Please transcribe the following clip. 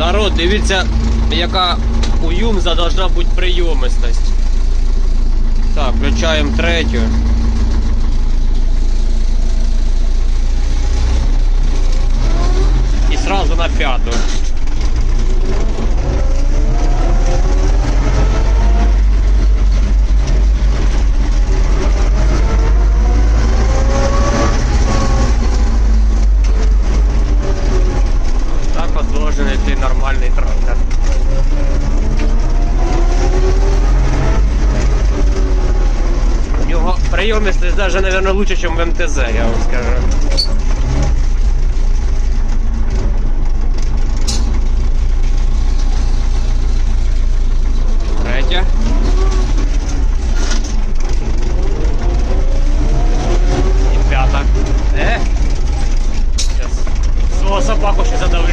Народ, дивіться, яка у Юмза должна бути прийомистость. Так, включаємо третю. І сразу на п'яту. Нормальный трактор. У нього прийомистість навіть, мабуть, лучше, чем в МТЗ, я вам скажу. Третя. І п'ята. Е? Зараз собаку ще задавлю.